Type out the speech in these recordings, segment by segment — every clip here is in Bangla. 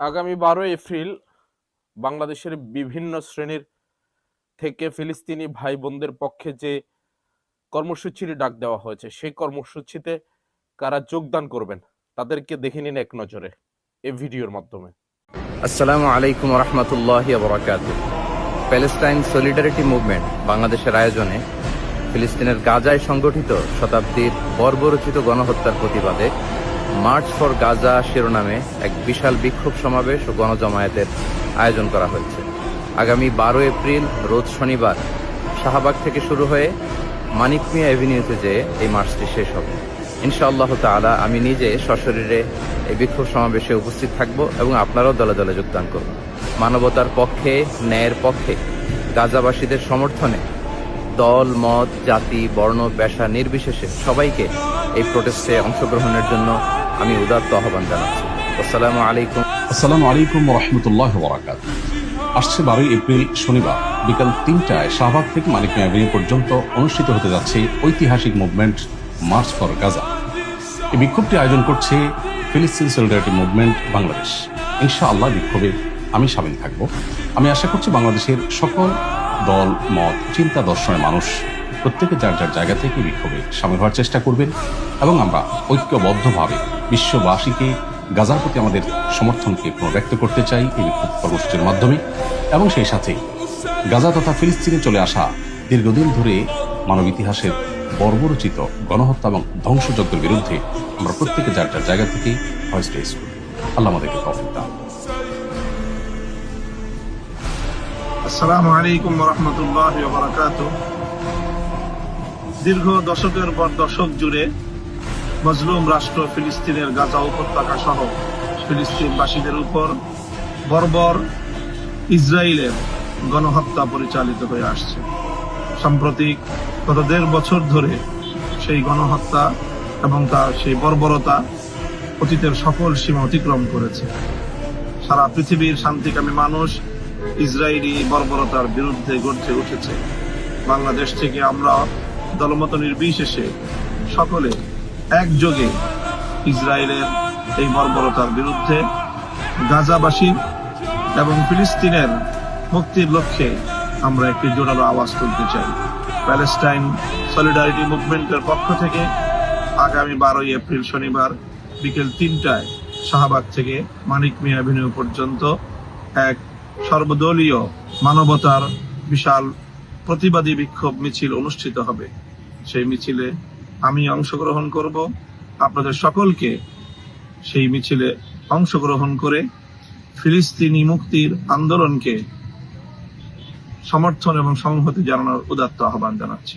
আগামী বারো এপ্রিল বাংলাদেশের বিভিন্ন শ্রেণির থেকে ফিলিস্তিনি ভাই বোনদের পক্ষে যে কর্মসূচির ডাক দেওয়া হয়েছে, সেই কর্মসূচিতে কারা যোগদান করবেন, তাদেরকে দেখে নিন এক নজরে এই ভিডিওর মাধ্যমে। আসসালামু আলাইকুম রহমতুল্লাহ প্যালেস্টাইন সলিডারিটি মুভমেন্ট বাংলাদেশের আয়োজনে ফিলিস্তিনের গাজায় সংগঠিত শতাব্দীর বর্বরচিত গণহত্যার প্রতিবাদে মার্চ ফর গাজা শিরোনামে এক বিশাল বিক্ষোভ সমাবেশ ও গণজমায়েতের আয়োজন করা হয়েছে। আগামী বারো এপ্রিল, রোজ শনিবার, শাহবাগ থেকে শুরু হয়ে মানিক মিয়া অ্যাভিনিউতে যেয়ে এই মার্চটি শেষ হবে। ইনশাআল্লাহ তাআলা আমি নিজে সশরীরে এই বিক্ষোভ সমাবেশে উপস্থিত থাকব এবং আপনারাও দলে দলে যোগদান করব। মানবতার পক্ষে, ন্যায়ের পক্ষে, গাজাবাসীদের সমর্থনে দল, মত, জাতি, বর্ণ, পেশা নির্বিশেষে সবাইকে এই প্রোটেস্টে অংশগ্রহণের জন্য আমি উদাত্ত আহ্বান জানাচ্ছি। আলাইকুম। আসছে বারোই এপ্রিল, শনিবার। বিকাল তিনটায় শাহবাগ থেকে মানিক অ্যাভিনিউ পর্যন্ত অনুষ্ঠিত হতে যাচ্ছে ঐতিহাসিক মুভমেন্ট মার্চ ফর গাজা। এই বিক্ষোভটি আয়োজন করছে ফিলিস্তিন সলিডারিটি মুভমেন্ট বাংলাদেশ। ইনশাআল্লাহ বিক্ষোভে আমি সামিল থাকব। আমি আশা করছি বাংলাদেশের সকল দল, মত, চিন্তা দর্শনের মানুষ প্রত্যেকে যার যার জায়গা থেকে বিক্ষোভে সামিল হওয়ার চেষ্টা করবেন এবং আমরা ঐক্যবদ্ধভাবে বিশ্ববাসীকে গাজার প্রতি আমাদের সমর্থনকে পুনর্ব্যক্ত করতে চাই এই বিক্ষোভ কর্মসূচির মাধ্যমে। এবং সেই সাথে গাজা তথা ফিলিস্তিনে চলে আসা দীর্ঘদিন ধরে মানব ইতিহাসের বর্বরচিত গণহত্যা এবং ধ্বংসযজ্ঞের বিরুদ্ধে আমরা প্রত্যেকে যার যার জায়গা থেকে ভয়েস রেজ করি। আল্লাহ আমাদেরকে তফিক দান। আসসালামু আলাইকুম রহমতুল্লাহ দীর্ঘ দশকের পর দশক জুড়ে মজলুম রাষ্ট্র ফিলিস্তিনের গাজা উপত্যকা সহ ফিলিস্তিনবাসীদের উপর বর্বর ইসরায়েলের গণহত্যা পরিচালিত হয়ে আসছে। সাম্প্রতিক গত দেড় বছর ধরে সেই গণহত্যা এবং তার সেই বর্বরতা অতীতের সকল সীমা অতিক্রম করেছে। সারা পৃথিবীর শান্তিকামী মানুষ ইসরায়েলি বর্বরতার বিরুদ্ধে গর্জে উঠেছে। বাংলাদেশ থেকে আমরা দলমত নির্বিশেষে সকলে একযোগে ইসরায়েলের এই বর্বরতার বিরুদ্ধে গাজাবাসী এবং ফিলিস্তিনের মুক্তির লক্ষ্যে আমরা একটি জোরালো আওয়াজ তুলতে চাই। প্যালেস্টাইন সলিডারিটি মুভমেন্টের পক্ষ থেকে আগামী বারোই এপ্রিল শনিবার বিকেল তিনটায় শাহবাগ থেকে মানিক মিয়া অ্যাভিনিউ পর্যন্ত এক সর্বদলীয় মানবতার বিশাল প্রতিবাদী বিক্ষোভ মিছিল অনুষ্ঠিত হবে। সেই মিছিলে আমি অংশগ্রহণ করব। আপনাদের সকলকে সেই মিছিলে অংশগ্রহণ করে ফিলিস্তিনি মুক্তির আন্দোলনকে সমর্থন এবং সংহতি জানানোর উদাত্ত আহ্বান জানাচ্ছি।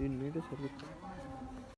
Dün neydi? Servet.